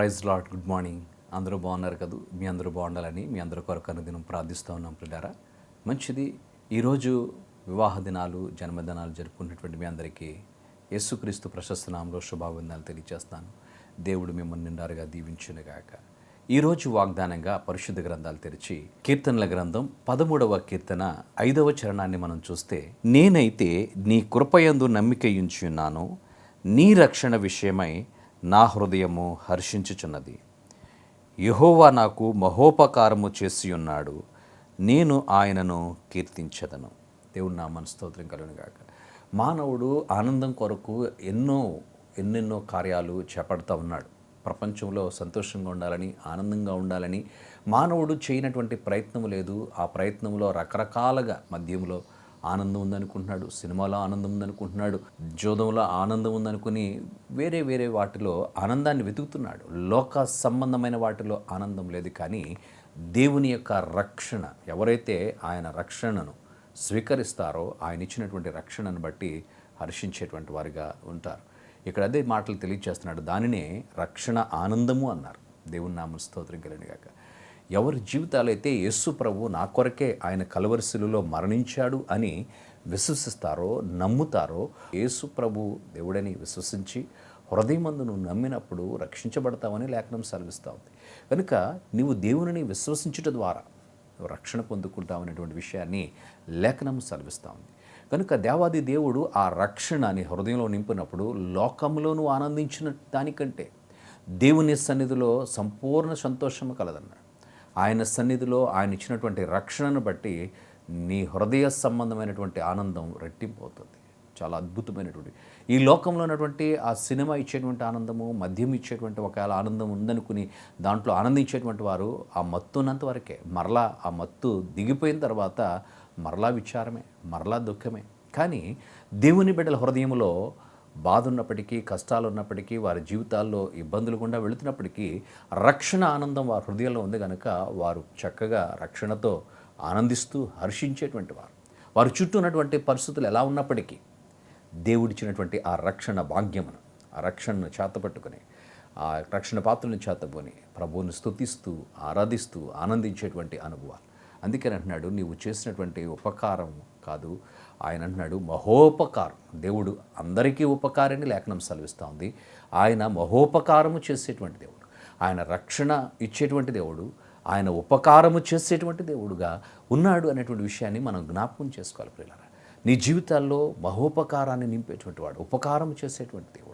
Praise lot good morning. అందరూ బాగున్నారు కదా? మీ అందరూ బాగుండాలని మీ అందరూ కొరకు అనుదినం ప్రార్థిస్తూ ఉన్నాం పిల్లారా మంచిది ఈరోజు వివాహ దినాలు జన్మదినాలు జరుపుకున్నటువంటి మీ అందరికీ యేసుక్రీస్తు ప్రశస్త నామంలో శుభాభిందాలు తెలియజేస్తాను దేవుడు మిమ్మల్ని నిండారుగా దీవించునుగాక. ఈరోజు వాగ్దానంగా పరిశుద్ధ గ్రంథాలు తెరిచి కీర్తనల గ్రంథం పదమూడవ కీర్తన ఐదవ చరణాన్ని మనం చూస్తే నేనైతే నీ కృపయందు నమ్మికయుంచున్నాను నీ రక్షణ విషయమై నా హృదయము హర్షించుచున్నది. యహోవా నాకు మహోపకారము చేసి ఉన్నాడు నేను ఆయనను కీర్తించదను. దేవుడు నా మనస్తోత్రం స్తోత్రం మానవుడు ఆనందం కొరకు ఎన్నో ఎన్నెన్నో కార్యాలు చేపడుతూ ఉన్నాడు. ప్రపంచంలో సంతోషంగా ఉండాలని ఆనందంగా ఉండాలని మానవుడు చేయనటువంటి ప్రయత్నం లేదు. ఆ ప్రయత్నంలో రకరకాలుగా మద్యంలో ఆనందం ఉందనుకుంటున్నాడు సినిమాలో ఆనందం ఉందనుకుంటున్నాడు జోదంలో ఆనందం ఉందనుకుని వేరే వేరే వాటిలో ఆనందాన్ని వెతుకుతున్నాడు. లోక సంబంధమైన వాటిలో ఆనందం లేదు కానీ దేవుని యొక్క రక్షణ ఎవరైతే ఆయన రక్షణను స్వీకరిస్తారో ఆయన ఇచ్చినటువంటి రక్షణను బట్టి హర్షించేటువంటి వారిగా ఉంటారు. ఇక్కడ అదే మాటలు తెలియజేస్తున్నాడు దానినే రక్షణ ఆనందము అన్నారు. దేవుని నామ స్తోత్రం కలిగినగాక ఎవరి జీవితాలైతే యేసు ప్రభు నా కొరకే ఆయన కలవరిశిలులో మరణించాడు అని విశ్వసిస్తారో నమ్ముతారో యేసు ప్రభు దేవుడని విశ్వసించి హృదయమందు నువ్వు నమ్మినప్పుడు రక్షించబడతావని లేఖనం సెలవిస్తూ ఉంది. కనుక నీవు దేవునిని విశ్వసించుట ద్వారా రక్షణ పొందుకుంటామనేటువంటి విషయాన్ని లేఖనం సెలవిస్తూ ఉంది. కనుక దేవాది దేవుడు ఆ రక్షణని హృదయంలో నింపినప్పుడు లోకంలో నువ్వు ఆనందించిన దానికంటే దేవుని సన్నిధిలో సంపూర్ణ సంతోషము కలదన్నాడు. ఆయన సన్నిధిలో ఆయన ఇచ్చినటువంటి రక్షణను బట్టి నీ హృదయ సంబంధమైనటువంటి ఆనందం రెట్టింపోతుంది చాలా అద్భుతమైనటువంటి ఈ లోకంలో ఉన్నటువంటి ఆ సినిమా ఇచ్చేటువంటి ఆనందము మద్యం ఇచ్చేటువంటి ఒకవేళ ఆనందం ఉందనుకుని దాంట్లో ఆనందించేటువంటి వారు ఆ మత్తు ఉన్నంత వరకే. మరలా ఆ మత్తు దిగిపోయిన తర్వాత మరలా విచారమే మరలా దుఃఖమే. కానీ దేవుని బిడ్డల హృదయంలో బాధ ఉన్నప్పటికీ కష్టాలు ఉన్నప్పటికీ వారి జీవితాల్లో ఇబ్బందులు గుండా వెళుతున్నప్పటికీ రక్షణ ఆనందం వారి హృదయంలో ఉంది కనుక వారు చక్కగా రక్షణతో ఆనందిస్తూ హర్షించేటువంటి వారు. వారు చుట్టూ ఉన్నటువంటి పరిస్థితులు ఎలా ఉన్నప్పటికీ దేవుడిచ్చినటువంటి ఆ రక్షణ భాగ్యమును ఆ రక్షణను చేతపట్టుకుని ఆ రక్షణ పాత్రను చేతబోని ప్రభువుని స్థుతిస్తూ ఆరాధిస్తూ ఆనందించేటువంటి అనుభవాలు. అందుకని అంటున్నాడు నీవు చేసినటువంటి ఉపకారం కాదు. ఆయన అంటున్నాడు మహోపకారం. దేవుడు అందరికీ ఉపకారాన్ని లేఖనం సెలవిస్తూ ఉంది. ఆయన మహోపకారము చేసేటువంటి దేవుడు. ఆయన రక్షణ ఇచ్చేటువంటి దేవుడు. ఆయన ఉపకారము చేసేటువంటి దేవుడుగా ఉన్నాడు అనేటువంటి విషయాన్ని మనం జ్ఞాపకం చేసుకోవాలి ప్రియులారా. నీ జీవితాల్లో మహోపకారాన్ని నింపేటువంటి వాడు ఉపకారం చేసేటువంటి దేవుడు.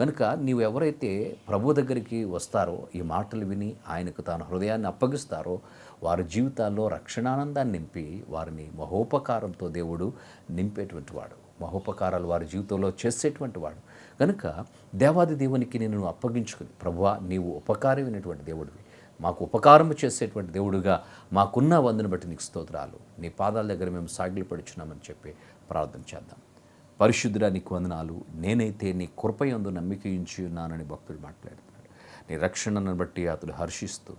కనుక నీవు ఎవరైతే ప్రభు దగ్గరికి వస్తారో ఈ మాటలు విని ఆయనకు తాను హృదయాన్ని అప్పగిస్తారో వారి జీవితాల్లో రక్షణానందాన్ని నింపి వారిని మహోపకారంతో దేవుడు నింపేటువంటి వాడు. మహోపకారాలు వారి జీవితంలో చేసేటువంటి వాడు. కనుక దేవాది దేవునికి నేను అప్పగించుకుని ప్రభువా నీవు ఉపకారమైనటువంటి దేవుడివి. మాకు ఉపకారం చేసేటువంటి దేవుడుగా మాకున్న వందను బట్టి నీకు స్తోత్రాలు. నీ పాదాల దగ్గర మేము సాగిలి పడుచున్నామని చెప్పి ప్రార్థన చేద్దాం. పరిశుద్ధుడా నీకు వందనాలు. నేనైతే నీ కృపయందు నమ్మికయించి ఉన్నానని భక్తుడు మాట్లాడుతున్నాడు. నీ రక్షణను బట్టి అతడు హర్షిస్తూ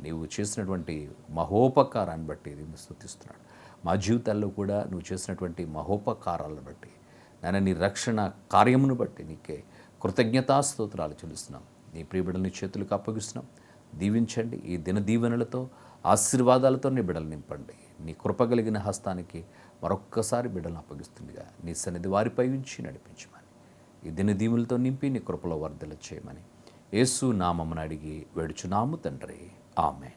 నీవు చేసినటువంటి మహోపకారాన్ని బట్టి నేను స్థుతిస్తున్నాడు మా జీవితాల్లో కూడా నువ్వు చేసినటువంటి మహోపకారాలను బట్టి నేను నీ రక్షణ కార్యమును బట్టి నీకే కృతజ్ఞతాస్తోత్రాలు చెల్లిస్తున్నాం. నీ ప్రియబిడల్ని చేతులకు అప్పగిస్తున్నాం. దీవించండి. ఈ దిన దీవెనలతో ఆశీర్వాదాలతో నీ బిడలు నింపండి. నీ కృపగలిగిన హస్తానికి మరొక్కసారి బిడ్డలను అప్పగిస్తుండగా నీ సన్నిధి వారిపై ఉంచి నడిపించమని. ఈ దిన దీవులతో నింపి నీ కృపలో వర్ధల చేయమని. యేసు నామమును అడిగి వేడుచున్నాము తండ్రి. ఆమె